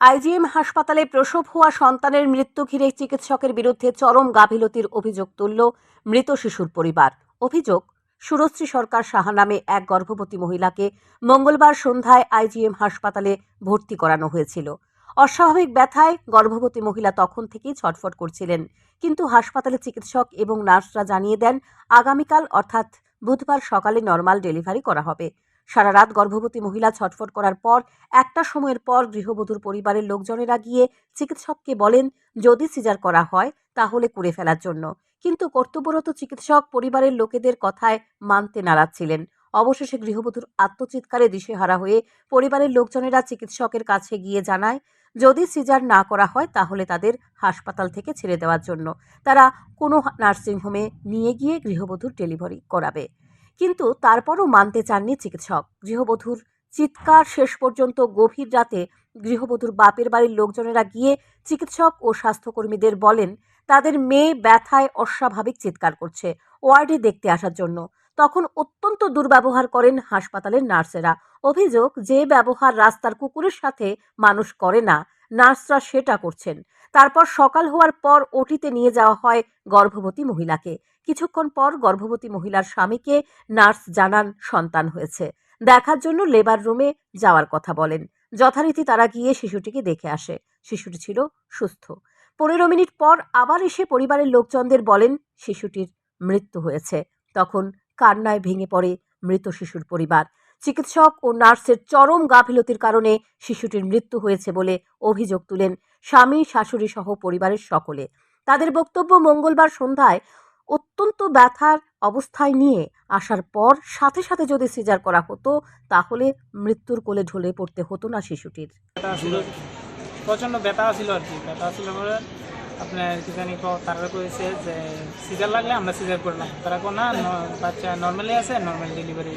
IgM হাসপাতালে প্রসব হওয়া সন্তানের মৃত্যু ঘিরে চিকিৎসকের বিরুদ্ধে চরম গাফিলতির অভিযোগ তুলল মৃত শিশুর পরিবার। অভিযোগ, সুরশ্রী সরকার সাহা নামে এক গর্ভবতী মহিলাকে মঙ্গলবার সন্ধ্যায় আইজিএম হাসপাতালে ভর্তি করানো হয়েছিল। অস্বাভাবিক ব্যথায় গর্ভবতী মহিলা তখন থেকেই ছটফট করছিলেন। কিন্তু হাসপাতালে চিকিৎসক এবং নার্সরা জানিয়ে দেন, আগামীকাল অর্থাৎ বুধবার সকালে নর্মাল ডেলিভারি করা হবে। সারা রাত গর্ভবতী মহিলা ছটফট করার পর, একটা সময়ের পর গৃহবধূর পরিবারের লোকজনেরা গিয়ে চিকিৎসককে বলেন, যদি সিজার করা হয়, তাহলে করে ফেলার জন্য। কিন্তু কর্তব্যরত চিকিৎসক পরিবারের লোকেদের কথায় মানতে নারাজ ছিলেন। অবশেষে গৃহবধূর আত্মচিৎকারে দিশেহারা হয়ে পরিবারের লোকজনেরা চিকিৎসকের কাছে গিয়ে জানায়, যদি সিজার না করা হয়, তাহলে তাদের হাসপাতাল থেকে ছেড়ে দেওয়ার জন্য। তারা কোনো নার্সিংহোমে নিয়ে গিয়ে গৃহবধূর ডেলিভারি করাবে। কিন্তু তারপরও মানতে চাননি চিকিৎসক। গৃহবধূর চিৎকার শেষ পর্যন্ত গভীর রাতে গৃহবধূর বাপের বাড়ির লোকজনেরা গিয়ে চিকিৎসক ও স্বাস্থ্যকর্মীদের বলেন, তাদের মেয়ে ব্যথায় অস্বাভাবিক চিৎকার করছে ওয়ার্ডে দেখতে আসার জন্য। তখন অত্যন্ত দুর্ব্যবহার করেন হাসপাতালের নার্সেরা। অভিযোগ, যে ব্যবহার রাস্তার কুকুরের সাথে মানুষ করে না, নার্সরা সেটা করছেন। তারপর সকাল হওয়ার পর ওটিতে নিয়ে যাওয়া হয় গর্ভবতী মহিলাকে। কিছুক্ষণ পর গর্ভবতী মহিলার স্বামীকে নার্স জানান সন্তান হয়েছে। দেখার জন্য লেবার রুমে যাওয়ার কথা বলেন। যথারীতি তারা গিয়ে শিশুটিকে দেখে আসে। শিশুটি ছিল সুস্থ। পনেরো মিনিট পর আবার এসে পরিবারের লোকজনদের বলেন, শিশুটির মৃত্যু হয়েছে। তখন কান্নায় ভেঙে পড়ে মৃত শিশুর পরিবার। চিকিৎসক ও নার্সের চরম গাফিলতির কারণে শিশুটির মৃত্যু হয়েছে বলে অভিযোগ তুলেন স্বামী, শাশুড়ি সহ পরিবারের সকলে। তাদের বক্তব্য মঙ্গলবার সন্ধ্যায় অত্যন্ত ব্যথার অবস্থায় নিয়ে আসার পর সাথে সাথে যদি সিজার করা হতো, তাহলে মৃত্যুর কোলে ঢলে পড়তে হতো না শিশুটির। প্রচণ্ড ব্যথা ছিল আর কি। ব্যথা ছিল বলে আপনার কি জানি তারা কয়েছে যে সিজার লাগলে আমরা সিজার করলাম। তারা কো না বাচ্চা নর্মালি আছে নর্মাল ডেলিভারি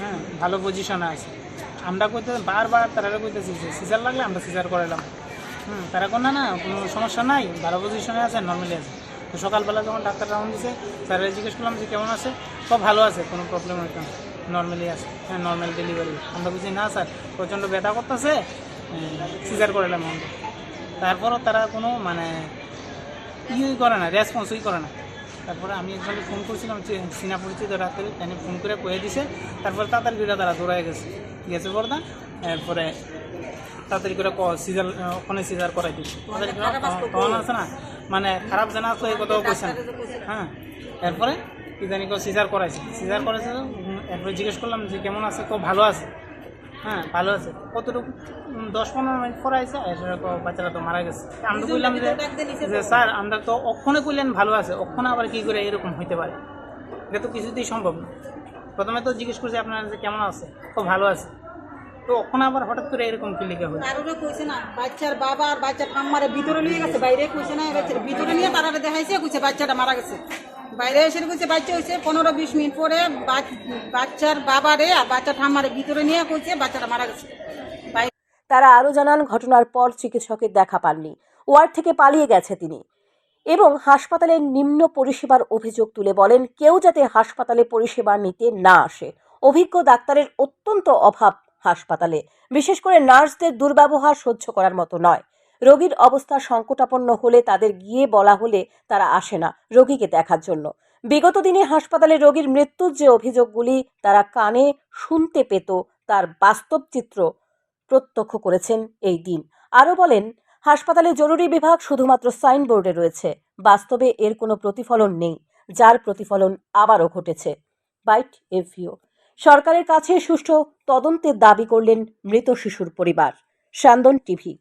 হ্যাঁ ভালো পজিশনে আছে। আমরা কইতে বারবার তারা কইতেছি যে সিজার লাগলে আমরা সিজার করালাম হুম তারা কোন না, কোনো সমস্যা নাই, ভালো পজিশনে আছে নর্মালি আছে। তো সকালবেলা যখন ডাক্তার রাউন্ড দিছে স্যার জিজ্ঞেস করলাম যে কেমন আছে? সব ভালো আছে, কোনো প্রবলেম হইতো নর্মালি আছে। হ্যাঁ নর্মাল ডেলিভারি আমরা বুঝি না স্যার, প্রচণ্ড ব্যথা করতেছে। সিজার করালাম আমরা। তারপরও তারা কোনো মানে ইয়ে করে না রেসপন্সই করে না। তারপরে আমি একজনকে ফোন করছিলাম যে সিনা পরিচিত রাত্রে তাই ফোন করে কয়ে দিছে তারপরে তাড়াতাড়ি করে তারা দৌড়ায় গেছে। গেছে পর না এরপরে তাড়াতাড়ি করে সিজার ওখানে সিজার করাই দিচ্ছে তখন আছে না মানে খারাপ জানা তো এই কথাও কইছে না। হ্যাঁ এরপরে কি জানি কেউ সিজার করাইছে। সিজার করাইছে এরপরে জিজ্ঞেস করলাম যে কেমন আছে কেউ ভালো আছে? হ্যাঁ ভালো আছে। কতটুকু? দশ পনেরো মিনিট পরে আছে বাচ্চারা তো মারা গেছে। আমরা বললাম যে স্যার আমরা তো অক্ষণে কইলেন ভালো আছে অক্ষণে আবার কি করে এরকম হইতে পারে? এটা তো কিছুতেই সম্ভব না। প্রথমে তো জিজ্ঞেস করছি আপনার যে কেমন আছে? খুব ভালো আছে। তো ওখানে আবার হঠাৎ করে এরকম কি লিখে হয় কারোরে কইছে না বাচ্চার বাবা আর বাচ্চার ঠাম্মারে ভিতরে নিয়ে গেছে বাইরে কইছে না বাচ্চার ভিতরে নিয়ে তারা দেখাইছে কইছে বাচ্চাটা মারা গেছে। বাইরে এসে কইছে বাচ্চা হয়েছে পনেরো বিশ মিনিট পরে, বাচ- বাচ্চার বাবারে আর বাচ্চার ঠাম্মারে ভিতরে নিয়ে কইছে, বাচ্চাটা মারা গেছে। তারা আরও জানান, ঘটনার পর চিকিৎসকের দেখা পাননি। ওয়ার্ড থেকে পালিয়ে গেছে তিনি। এবং হাসপাতালের নিম্ন পরিষেবার অভিযোগ তুলে বলেন, কেউ যাতে হাসপাতালে পরিষেবা নিতে না আসে। অভিজ্ঞ ডাক্তারের অত্যন্ত অভাব হাসপাতালে। বিশেষ করে নার্সদের দুর্ব্যবহার সহ্য করার মতো নয়। রোগীর অবস্থা সংকটাপন্ন হলে তাদের গিয়ে বলা হলে তারা আসে না রোগীকে দেখার জন্য। বিগত দিনে হাসপাতালে রোগীর মৃত্যুর যে অভিযোগগুলি তারা কানে শুনতে পেত, তার বাস্তব চিত্র প্রত্যক্ষ করেছেন এই দিন। আরও বলেন, হাসপাতালে জরুরি বিভাগ শুধুমাত্র সাইনবোর্ডে রয়েছে, বাস্তবে এর কোনো প্রতিফলন নেই, যার প্রতিফলন আবারও ঘটেছে। বাইট এভিও সরকারের কাছে সুষ্ঠু তদন্তের দাবি করলেন মৃত শিশুর পরিবার। সান্দন টিভি।